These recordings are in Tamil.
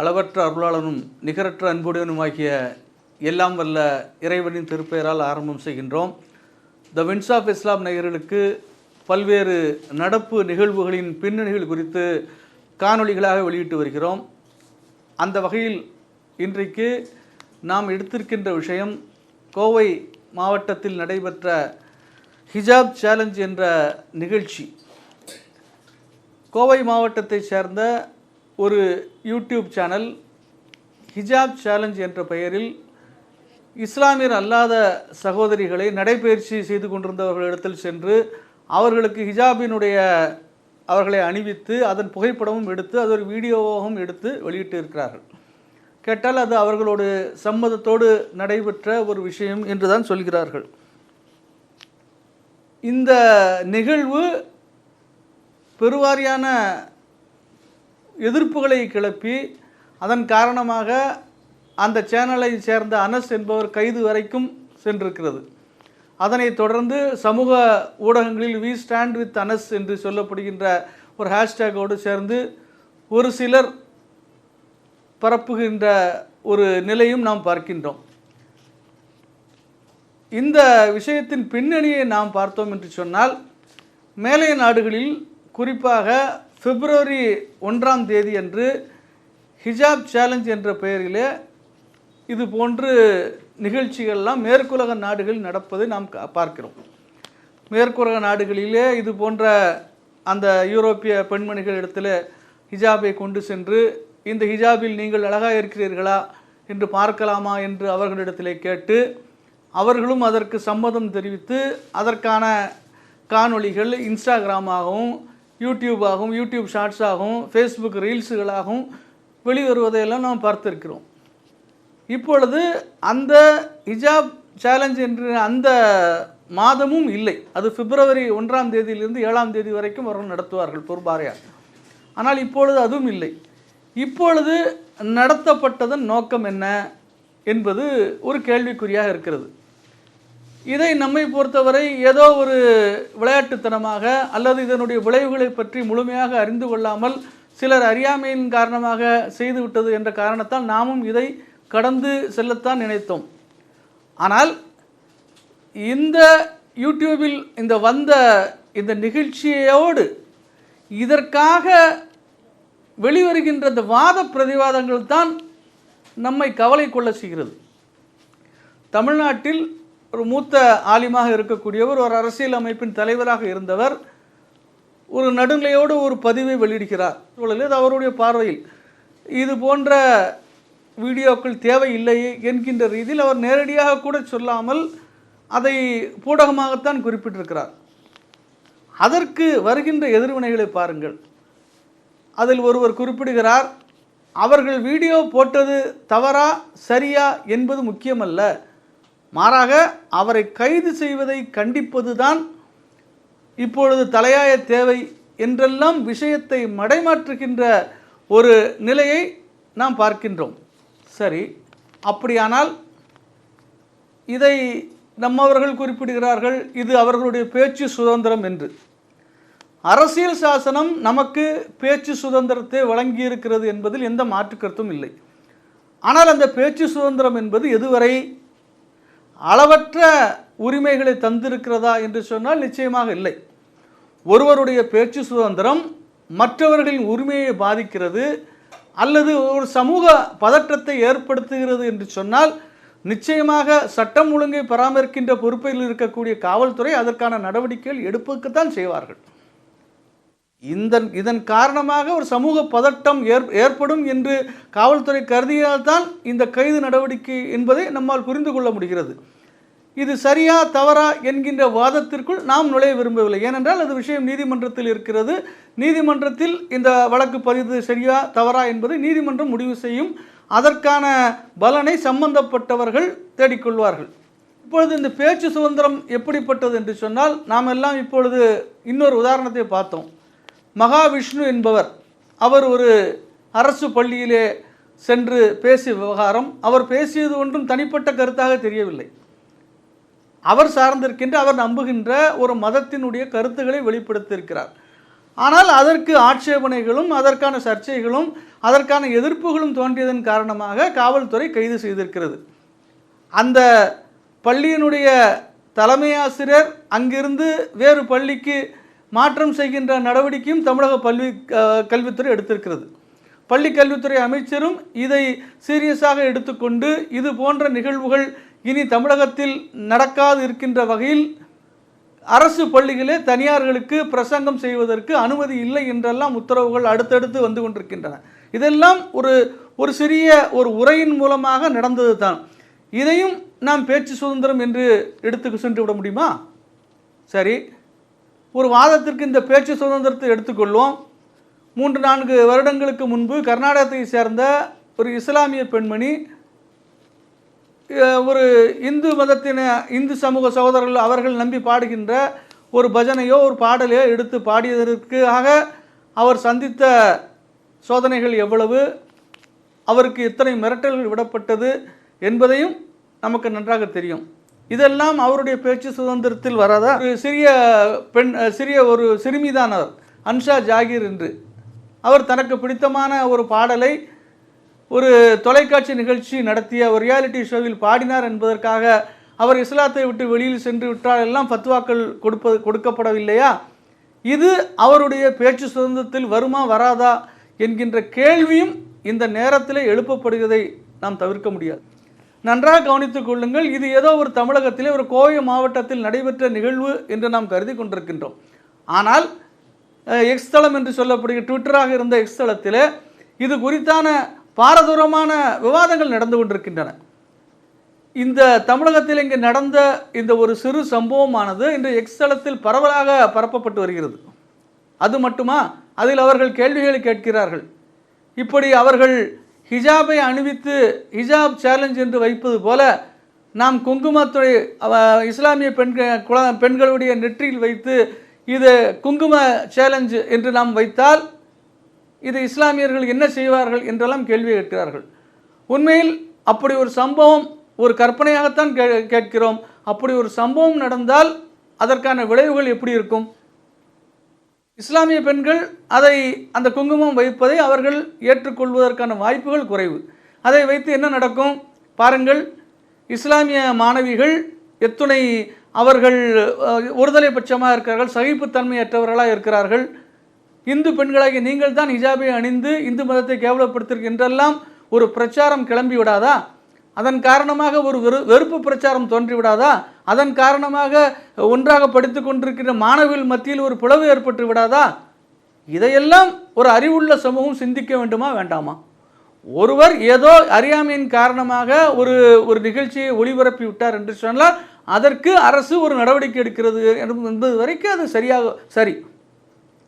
அளவற்ற அருளாளனும் நிகரற்ற அன்புடையனுமாகிய எல்லாம் வல்ல இறைவனின் திருப்பெயரால் ஆரம்பம் செய்கின்றோம். த வின்ஸ் ஆஃப் இஸ்லாம் நேயர்களுக்கு பல்வேறு நடப்பு நிகழ்வுகளின் பின்னணிகள் குறித்து காணொளிகளாக வெளியிட்டு வருகிறோம். அந்த வகையில் இன்றைக்கு நாம் எடுத்திருக்கின்ற விஷயம் கோவை மாவட்டத்தில் நடைபெற்ற ஹிஜாப் சேலஞ்ச் என்ற நிகழ்ச்சி. கோவை மாவட்டத்தைச் சேர்ந்த ஒரு யூடியூப் சேனல் ஹிஜாப் சேலஞ்ச் என்ற பெயரில் இஸ்லாமியர் அல்லாத சகோதரிகளை நடைபயிற்சி செய்து கொண்டிருந்தவர்களிடத்தில் சென்று அவர்களுக்கு ஹிஜாபினுடைய அவர்களை அணிவித்து அதன் புகைப்படமும் எடுத்து அது ஒரு வீடியோவாகவும் எடுத்து வெளியிட்டு இருக்கிறார்கள். கேட்டால் அது அவர்களோடு சம்மதத்தோடு நடைபெற்ற ஒரு விஷயம் என்று தான் சொல்கிறார்கள். இந்த நிகழ்வு பெருவாரியான எதிர்ப்புகளை கிளப்பி அதன் காரணமாக அந்த சேனலை சேர்ந்த அனஸ் என்பவர் கைது வரைக்கும் சென்றிருக்கிறது. அதனைத் தொடர்ந்து சமூக ஊடகங்களில் வி ஸ்டாண்ட் வித் அனஸ் என்று சொல்லப்படுகின்ற ஒரு ஹேஷ்டேக்கோடு சேர்ந்து ஒரு சிலர் பரப்புகின்ற ஒரு நிலையும் நாம் பார்க்கின்றோம். இந்த விஷயத்தின் பின்னணியை நாம் பார்த்தோம் என்று சொன்னால் மேலை நாடுகளில் குறிப்பாக பிப்ரவரி ஒன்றாம் தேதி அன்று ஹிஜாப் சேலஞ்ச் என்ற பெயரிலே இது போன்று நிகழ்ச்சிகள்லாம் மேற்குலக நாடுகளில் நடப்பதை நாம் பார்க்கிறோம். மேற்குலக நாடுகளிலே இது போன்ற அந்த யூரோப்பிய பெண்மணிகள் இடத்துல ஹிஜாபை கொண்டு சென்று இந்த ஹிஜாபில் நீங்கள் அழகாக இருக்கிறீர்களா என்று பார்க்கலாமா என்று அவர்களிடத்திலே கேட்டு அவர்களும் அதற்கு சம்மதம் தெரிவித்து அதற்கான காணொளிகள் இன்ஸ்டாகிராமாகவும் யூடியூப் ஆகும் யூடியூப் ஷார்ட்ஸ் ஆகும் ஃபேஸ்புக் ரீல்ஸுகளாகவும் வெளிவருவதையெல்லாம் நாம் பார்த்திருக்கிறோம். இப்பொழுது அந்த ஹிஜாப் சேலஞ்ச் என்று அந்த மாதமும் இல்லை. அது பிப்ரவரி ஒன்றாம் தேதியிலிருந்து ஏழாம் தேதி வரைக்கும் அவர்கள் நடத்துவார்கள் பொறுப்பாரையாக ஆனால் இப்பொழுது அதுவும் இல்லை. இப்பொழுது நடத்தப்பட்டதன் நோக்கம் என்ன என்பது ஒரு கேள்விக்குறியாக இருக்கிறது. இதை நம்மை பொறுத்தவரை ஏதோ ஒரு விளையாட்டுத்தனமாக அல்லது இதனுடைய விளைவுகளை பற்றி முழுமையாக அறிந்து கொள்ளாமல் சிலர் அறியாமையின் காரணமாக செய்துவிட்டது என்ற காரணத்தால் நாமும் இதை கடந்து செல்லத்தான் நினைத்தோம். ஆனால் இந்த யூடியூபில் இந்த வந்த இந்த நிகழ்ச்சியோடு இதற்காக வெளிவருகின்ற இந்த வாத பிரதிவாதங்கள் தான் நம்மை கவலை கொள்ள செய்கிறது. தமிழ்நாட்டில் ஒரு மூத்த ஆலிமாக இருக்கக்கூடியவர் ஒரு அரசியல் அமைப்பின் தலைவராக இருந்தவர் ஒரு நடுநிலையோடு ஒரு பதிவை வெளியிடுகிறார். சூழலில் இது அவருடைய பார்வையில். இது போன்ற வீடியோக்கள் தேவையில்லையே என்கின்ற ரீதியில் அவர் நேரடியாக கூட சொல்லாமல் அதை பூடகமாகத்தான் குறிப்பிட்டிருக்கிறார். அதற்கு வருகின்ற எதிர்வினைகளை பாருங்கள். அதில் ஒருவர் குறிப்பிடுகிறார் அவர்கள் வீடியோ போட்டது தவறா சரியா என்பது முக்கியமல்ல. மாறாக அவரை கைது செய்வதை கண்டிப்பதுதான் இப்பொழுது தலையாய தேவை என்றெல்லாம் விஷயத்தை மடைமாற்றுகின்ற ஒரு நிலையை நாம் பார்க்கின்றோம். சரி அப்படியானால் இதை நம்மவர்கள் குறிப்பிடுகிறார்கள் இது அவர்களுடைய பேச்சு சுதந்திரம் என்று. அரசியல் சாசனம் நமக்கு பேச்சு சுதந்திரத்தை வழங்கியிருக்கிறது என்பதில் எந்த மாற்று கருத்தும் இல்லை. ஆனால் அந்த பேச்சு சுதந்திரம் என்பது எதுவரை அளவற்ற உரிமைகளை தந்திருக்கிறதா என்று சொன்னால் நிச்சயமாக இல்லை. ஒருவருடைய பேச்சு சுதந்திரம் மற்றவர்களின் உரிமையை பாதிக்கிறது அல்லது ஒரு சமூக பதற்றத்தை ஏற்படுத்துகிறது என்று சொன்னால் நிச்சயமாக சட்டம் ஒழுங்கை பராமரிக்கின்ற பொறுப்பில் இருக்கக்கூடிய காவல்துறை அதற்கான நடவடிக்கைகள் எடுப்பதற்குத்தான் செய்வார்கள். இந்த இதன் காரணமாக ஒரு சமூக பதட்டம் ஏற் ஏற்படும் என்று காவல்துறை கருதியால்தான் இந்த கைது நடவடிக்கை என்பதை நம்மால் புரிந்து கொள்ள முடிகிறது. இது சரியா தவறா என்கின்ற வாதத்திற்குள் நாம் நுழைய விரும்பவில்லை. ஏனென்றால் அது விஷயம் நீதிமன்றத்தில் இருக்கிறது. நீதிமன்றத்தில் இந்த வழக்கு பதிவு சரியா தவறா என்பதை நீதிமன்றம் முடிவு செய்யும். அதற்கான பலனை சம்பந்தப்பட்டவர்கள் தேடிக்கொள்வார்கள். இப்பொழுது இந்த பேச்சு சுதந்திரம் எப்படிப்பட்டது என்று சொன்னால் நாம் எல்லாம் இப்பொழுது இன்னொரு உதாரணத்தை பார்த்தோம். மகாவிஷ்ணு என்பவர் அவர் ஒரு அரசு பள்ளியிலே சென்று பேசிய விவகாரம். அவர் பேசியது ஒன்றும் தனிப்பட்ட கருத்தாக தெரியவில்லை. அவர் சார்ந்திருக்கின்ற அவர் நம்புகின்ற ஒரு மதத்தினுடைய கருத்துக்களை வெளிப்படுத்தியிருக்கிறார். ஆனால் அதற்கு ஆட்சேபனைகளும் அதற்கான சர்ச்சைகளும் அதற்கான எதிர்ப்புகளும் தோன்றியதன் காரணமாக காவல்துறை கைது செய்திருக்கிறது. அந்த பள்ளியினுடைய தலைமை ஆசிரியர் அங்கிருந்து வேறு பள்ளிக்கு மாற்றம் செய்கின்ற நடவடிக்கையும் தமிழக பள்ளி கல்வித்துறை எடுத்திருக்கிறது. பள்ளி கல்வித்துறை அமைச்சரும் இதை சீரியஸாக எடுத்துக்கொண்டு இது போன்ற நிகழ்வுகள் இனி தமிழகத்தில் நடக்காது இருக்கின்ற வகையில் அரசு பள்ளிகளே தனியார்களுக்கு பிரசங்கம் செய்வதற்கு அனுமதி இல்லை என்றெல்லாம் உத்தரவுகள் அடுத்தடுத்து வந்து கொண்டிருக்கின்றன. இதெல்லாம் ஒரு ஒரு சிறிய ஒரு உரையின் மூலமாக நடந்தது தான். இதையும் நாம் பேச்சு சுதந்திரம் என்று எடுத்து சென்று விட முடியுமா? சரி. ஒரு வாதத்திற்கு இந்த பேச்சு சுதந்திரத்தை எடுத்துக்கொள்வோம். மூன்று நான்கு வருடங்களுக்கு முன்பு கர்நாடகத்தை சேர்ந்த ஒரு இஸ்லாமிய பெண்மணி ஒரு இந்து மதத்தின இந்து சமூக சகோதரர்கள் அவர்கள் நம்பி பாடுகின்ற ஒரு பஜனையோ ஒரு பாடலையோ எடுத்து பாடியதற்காக அவர் சந்தித்த சோதனைகள் எவ்வளவு அவருக்கு எத்தனை மிரட்டல்கள் விடப்பட்டது என்பதையும் நமக்கு நன்றாக தெரியும். இதெல்லாம் அவருடைய பேச்சு சுதந்திரத்தில் வராதா? ஒரு சிறிய பெண் சிறிய ஒரு சிறுமிதான் அவர் அன்ஷா ஜாகிர் என்று. அவர் தனக்கு பிடித்தமான ஒரு பாடலை ஒரு தொலைக்காட்சி நிகழ்ச்சி நடத்திய ஒரு ரியாலிட்டி ஷோவில் பாடினார் என்பதற்காக அவர் இஸ்லாத்தை விட்டு வெளியில் சென்று விட்டால் எல்லாம் ஃபத்வாக்கள் கொடுப்பது கொடுக்கப்படவில்லையா? இது அவருடைய பேச்சு சுதந்திரத்தில் வருமா வராதா என்கின்ற கேள்வியும் இந்த நேரத்தில் எழுப்பப்படுவதை நாம் தவிர்க்க முடியாது. நன்றாக கவனித்துக் கொள்ளுங்கள் இது ஏதோ ஒரு தமிழகத்திலே ஒரு கோவை மாவட்டத்தில் நடைபெற்ற நிகழ்வு என்று நாம் கருதி கொண்டிருக்கின்றோம். ஆனால் எக்ஸ்தலம் எக்ஸ் தளம் என்று சொல்லப்படுகிற ட்விட்டராக இருந்த எக்ஸ் தளத்தில் இது குறித்தான பாரதூரமான விவாதங்கள் நடந்து கொண்டிருக்கின்றன. இந்த தமிழகத்தில் இங்கே நடந்த இந்த ஒரு சிறு சம்பவமானது இன்று எக்ஸ் தளத்தில் பரவலாக பரப்பப்பட்டு வருகிறது. அது மட்டுமா? அதில் அவர்கள் கேள்விகளை கேட்கிறார்கள். இப்படி அவர்கள் ஹிஜாபை அணிவித்து ஹிஜாப் சேலஞ்ச் என்று வைப்பது போல நாம் குங்குமத்துறை இஸ்லாமிய பெண்கள் குழ பெண்களுடைய நெற்றியில் வைத்து இது குங்கும சேலஞ்ச் என்று நாம் வைத்தால் இது இஸ்லாமியர்கள் என்ன செய்வார்கள் என்றெல்லாம் கேள்வி கேட்கிறார்கள். உண்மையில் அப்படி ஒரு சம்பவம் ஒரு கற்பனையாகத்தான் கே கேட்கிறோம். அப்படி ஒரு சம்பவம் நடந்தால் அதற்கான விளைவுகள் எப்படி இருக்கும்? இஸ்லாமிய பெண்கள் அதை அந்த குங்குமம் வைப்பதை அவர்கள் ஏற்றுக்கொள்வதற்கான வாய்ப்புகள் குறைவு. அதை வைத்து என்ன நடக்கும்? பாருங்கள் இஸ்லாமிய மாணவிகள் எத்துணை அவர்கள் ஒருதலை பட்சமாக இருக்கிறார்கள் சகிப்புத்தன்மையற்றவர்களாக இருக்கிறார்கள். இந்து பெண்களாகிய நீங்கள் தான் ஹிஜாபை அணிந்து இந்து மதத்தை கேவலப்படுத்திருக்கின்றெல்லாம் ஒரு பிரச்சாரம் கிளம்பி விடாதா? அதன் காரணமாக ஒரு வெறு வெறுப்பு பிரச்சாரம் தோன்றி விடாதா? அதன் காரணமாக ஒன்றாக படித்து கொண்டிருக்கிற மாணவிகள் மத்தியில் ஒரு பிளவு ஏற்பட்டு விடாதா? இதையெல்லாம் ஒரு அறிவுள்ள சமூகம் சிந்திக்க வேண்டுமா வேண்டாமா? ஒருவர் ஏதோ அறியாமையின் காரணமாக ஒரு ஒரு நிகழ்ச்சியை ஒளிபரப்பி விட்டார் என்று சொன்னால் அதற்கு அரசு ஒரு நடவடிக்கை எடுக்கிறது என்பது வரைக்கும் அது சரியாக சரி.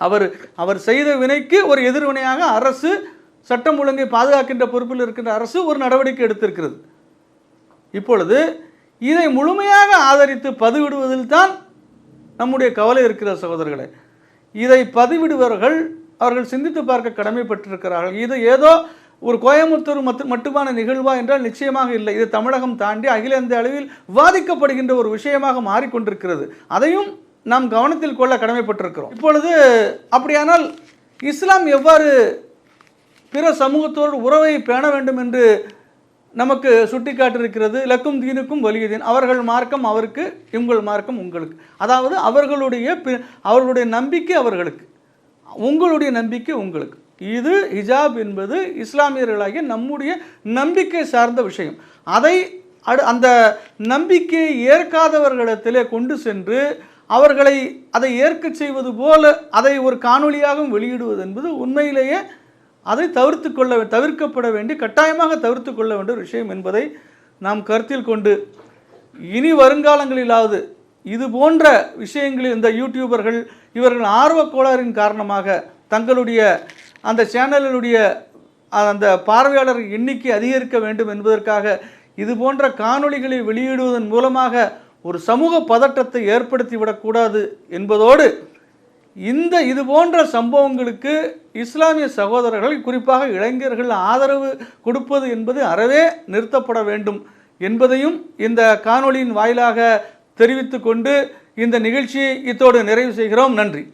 அவர் அவர் செய்த வினைக்கு ஒரு எதிர்வினையாக அரசு சட்டம் ஒழுங்கை பாதுகாக்கின்ற பொறுப்பில் இருக்கின்ற அரசு ஒரு நடவடிக்கை எடுத்திருக்கிறது. இப்பொழுது இதை முழுமையாக ஆதரித்து பதிவிடுவதில் தான் நம்முடைய கவலை இருக்கிற சகோதரர்களே. இதை பதிவிடுபவர்கள் அவர்கள் சிந்தித்து பார்க்க கடமைப்பட்டிருக்கிறார்கள் இது ஏதோ ஒரு கோயம்புத்தூர் மட்டுமான நிகழ்வா என்றால் நிச்சயமாக இல்லை. இது தமிழகம் தாண்டி அகில இந்திய அளவில் விவாதிக்கப்படுகின்ற ஒரு விஷயமாக மாறிக்கொண்டிருக்கிறது. அதையும் நாம் கவனத்தில் கொள்ள கடமைப்பட்டிருக்கிறோம். இப்பொழுது அப்படியானால் இஸ்லாம் எவ்வாறு பிற சமூகத்தோடு உறவை பேண வேண்டும் என்று நமக்கு சுட்டிக்காட்டிருக்கிறது லக்கும் தீனுக்கும் வலியுதீன் அவர்கள் மார்க்கம் அவருக்கு உங்கள் மார்க்கம் உங்களுக்கு. அதாவது அவர்களுடைய அவர்களுடைய நம்பிக்கை அவர்களுக்கு. உங்களுடைய நம்பிக்கை உங்களுக்கு. இது ஹிஜாப் என்பது இஸ்லாமியர்களாகிய நம்முடைய நம்பிக்கை சார்ந்த விஷயம். அதை அடு அந்த நம்பிக்கையை ஏற்காதவர்களிடத்திலே கொண்டு சென்று அவர்களை அதை ஏற்கச் செய்வது போல அதை ஒரு காணொளியாகவும் வெளியிடுவது என்பது உண்மையிலேயே அதை தவிர்த்து கொள்ள தவிர்க்கப்பட வேண்டி கட்டாயமாக தவிர்த்து கொள்ள வேண்டிய விஷயம் என்பதை நாம் கருத்தில் கொண்டு இனி வருங்காலங்களிலாவது இது போன்ற விஷயங்களில் இந்த யூடியூபர்கள் இவர்கள் ஆர்வ கோளாறின் காரணமாக தங்களுடைய அந்த சேனலினுடைய அந்த பார்வையாளர் எண்ணிக்கை அதிகரிக்க வேண்டும் என்பதற்காக இது போன்ற காணொளிகளை வெளியிடுவதன் மூலமாக ஒரு சமூக பதட்டத்தை ஏற்படுத்திவிடக்கூடாது என்பதோடு இந்த இது போன்ற சம்பவங்களுக்கு இஸ்லாமிய சகோதரர்கள் குறிப்பாக இளைஞர்கள் ஆதரவு கொடுப்பது என்பது அறவே நிறுத்தப்பட வேண்டும் என்பதையும் இந்த காணொளியின் வாயிலாக தெரிவித்துக்கொண்டு இந்த நிகழ்ச்சியை இத்தோடு நிறைவு செய்கிறோம். நன்றி.